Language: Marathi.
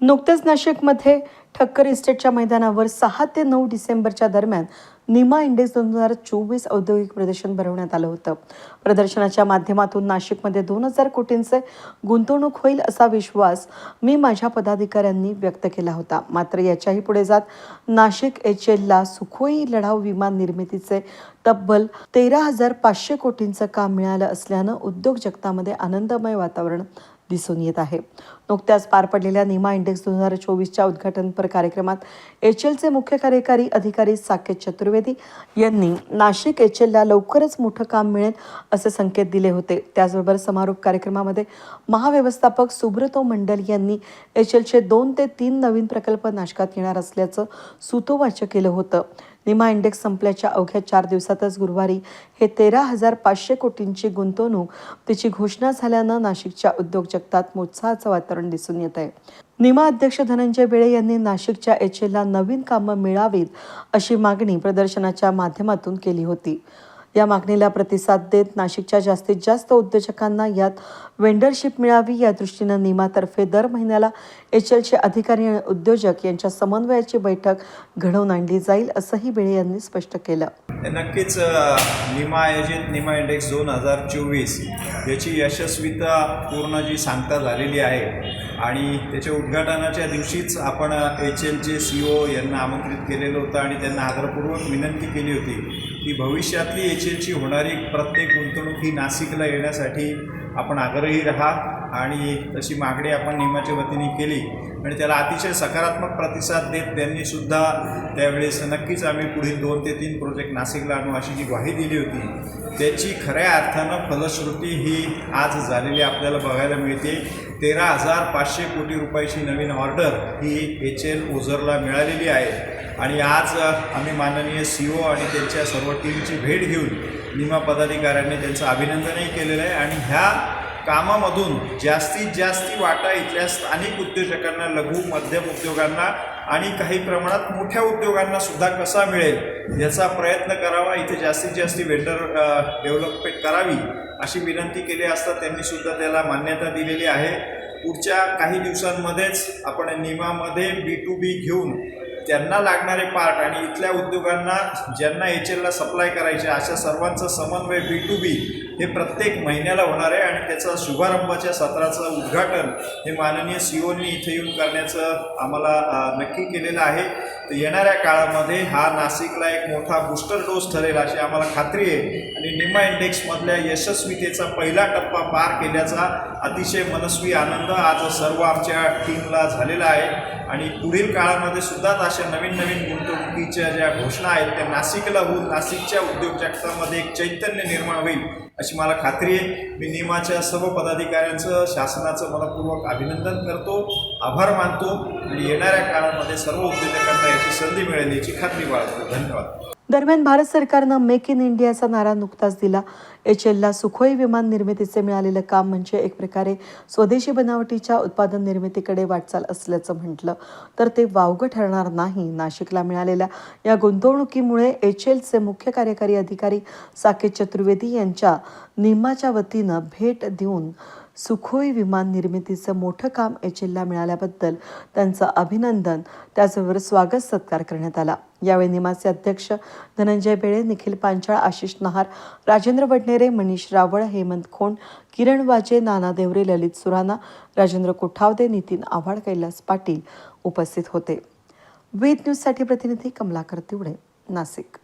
नुकतेच नाशिकमध्ये ठक्कर इस्टेटच्या मैदानावर सहा ते नऊ डिसेंबरच्या दरम्यान निमा इंडेक्स दोन हजार चोवीस औद्योगिक प्रदर्शन भरवण्यात आलं होतं. प्रदर्शनाच्या माध्यमातून नाशिकमध्ये दोन हजार कोटींचे गुंतवणूक होईल असा विश्वास मी माझ्या पदाधिकाऱ्यांनी व्यक्त केला होता. मात्र याच्याही पुढे जात नाशिक एच एलला सुखोई लढाऊ विमान निर्मितीचे तब्बल तेरा हजार पाचशे कोटींचं काम मिळालं असल्यानं उद्योग जगतामध्ये आनंदमय वातावरण दिसून येत आहे. नुकत्याच पार पडलेल्या निमा इंडेक्स दोन हजार चोवीसच्या उद्घाटनपर कार्यक्रमात एच एलचे मुख्य कार्यकारी अधिकारी साकेत चतुर्वेदी यांनी नाशिक एच एलला लवकरच मोठं काम मिळेल असे संकेत दिले होते. त्याचबरोबर समारोप कार्यक्रमामध्ये महाव्यवस्थापक सुब्रतो मंडल यांनी एच एलचे दोन ते तीन नवीन प्रकल्प नाशकात येणार असल्याचं सुतोवाच केलं होतं. निमा इंडेक्स संपल्याच्या अवघ्या चार दिवसातच गुरुवारी हे तेरा हजार पाचशे कोटींची गुंतवणूक तिची घोषणा झाल्यानं नाशिकच्या उद्योग जगतात मोत्साहाचं वातावरण दिसून येत आहे. निमा अध्यक्ष धनंजय बेळे यांनी नाशिकच्या एच एलला नवीन कामं मिळावीत अशी मागणी प्रदर्शनाच्या माध्यमातून केली होती. या मागणीला प्रतिसाद देत नाशिकच्या जास्तीत जास्त उद्योजकांना यात वेंडरशिप मिळावी या दृष्टीनं निमातर्फे दर महिन्याला एच एलचे अधिकारी आणि उद्योजक यांच्या समन्वयाची बैठक घडवून आणली जाईल असंही बेळे यांनी स्पष्ट केलं. नक्कीच निमा आयोजित निमा इंडेक्स दोन हजार चोवीस याची यशस्वीता पूर्ण जी सांगता झालेली आहे आणि त्याच्या उद्घाटनाच्या दिवशीच आपण एच एलचे सी ओ यांना आमंत्रित केलेलं होतं आणि त्यांना आदरपूर्वक विनंती केली होती. की भविष्यातली एच एलची होणारी प्रत्येक गुंतवणूक ही नाशिकला येण्यासाठी आपण आग्रही राहा आणि तशी मागणी आपण निमाच्या वतीने केली. आणि त्याला अतिशय सकारात्मक प्रतिसाद देत त्यांनीसुद्धा त्यावेळेस नक्कीच आम्ही पुढील दोन ते तीन प्रोजेक्ट नाशिकला आणू अशी जी ग्वाही दिली होती त्याची खऱ्या अर्थानं फलश्रुती ही आज झालेली आपल्याला बघायला मिळते. तेरा हजार पाचशे कोटी रुपयाची नवीन ऑर्डर ही एच एल ओझरला मिळालेली आहे. आणि आज आम्ही माननीय सी ओ आणि त्यांच्या सर्व टीमची भेट घेऊन निमा पदाधिकाऱ्यांनी त्यांचं अभिनंदनही केलेलं आहे. आणि ह्या कामामधून जास्तीत जास्ती वाटा इथल्या स्थानिक उद्योजकांना लघु मध्यम उद्योगांना आणि काही प्रमाणात मोठ्या उद्योगांना सुद्धा कसा मिळेल याचा प्रयत्न करावा. इथे जास्तीत जास्त वेंडर डेव्हलपमेंट करावी अशी विनंती केली असता त्यांनी सुद्धा त्याला मान्यता दिलेली आहे. पुढच्या काही दिवसांमध्येच आपण निमामध्ये बी टू बी घेऊन त्यांना लागणारे पार्ट आणि इथल्या उद्योगांना ज्यांना एच एलला सप्लाय करायचे अशा सर्वांचं समन्वय बी टू बी हे प्रत्येक महिन्याला होणार आहे आणि त्याचा शुभारंभाच्या सत्राचं उद्घाटन हे माननीय सीओनी इथे येऊन करण्याचं आम्हाला नक्की केलेलं आहे. तर येणाऱ्या काळामध्ये हा नाशिकला एक मोठा बूस्टर डोस ठरेल अशी आम्हाला खात्री आहे. आणि निमा इंडेक्समधल्या यशस्वीतेचा पहिला टप्पा पार केल्याचा अतिशय मनस्वी आनंद आज सर्व आमच्या टीमला झालेला आहे. आणि पुढील काळामध्ये सुद्धा अशा नवीन नवीन गुंतवणुकीच्या ज्या घोषणा आहेत त्या नाशिकला होऊन नाशिकच्या उद्योग जगतामध्ये एक चैतन्य निर्माण होईल अशी मला खात्री आहे. मी निमाच्या सर्व पदाधिकाऱ्यांचं शासनाचं मनपूर्वक अभिनंदन करतो आभार मानतो आणि येणाऱ्या काळामध्ये सर्व उद्योजकांना याची संधी मिळेल याची खात्री बाळगतो. धन्यवाद. दरम्यान भारत सरकारनं मेक इन इंडियाचा नारा नुकताच दिला. एच एलला सुखोई विमान निर्मितीचे मिळालेलं काम म्हणजे एक प्रकारे स्वदेशी बनावटीच्या उत्पादन निर्मितीकडे वाटचाल असल्याचं म्हटलं. तर ते वावगं ठरणार नाही नाशिकला मिळालेल्या या गुंतवणुकीमुळे एच एलचे मुख्य कार्यकारी अधिकारी साकेत चतुर्वेदी यांच्या निम्माच्या वतीनं भेट देऊन सुखोई विमान निर्मितीचं मोठं काम एच एलला मिळाल्याबद्दल त्यांचं अभिनंदन. त्याचबरोबर स्वागत सत्कार करण्यात आला. यावेळी निमाचे अध्यक्ष धनंजय बेळे निखिल पांचाळ आशिष नहार राजेंद्र वडनेरे मनीष रावळ हेमंत खोंड किरण वाजे नाना देवरे ललित सुराणा राजेंद्र कोठावदे नितीन आव्हाड कैलास पाटील उपस्थित होते. वेद न्यूजसाठी प्रतिनिधी कमलाकर तिवडे नाशिक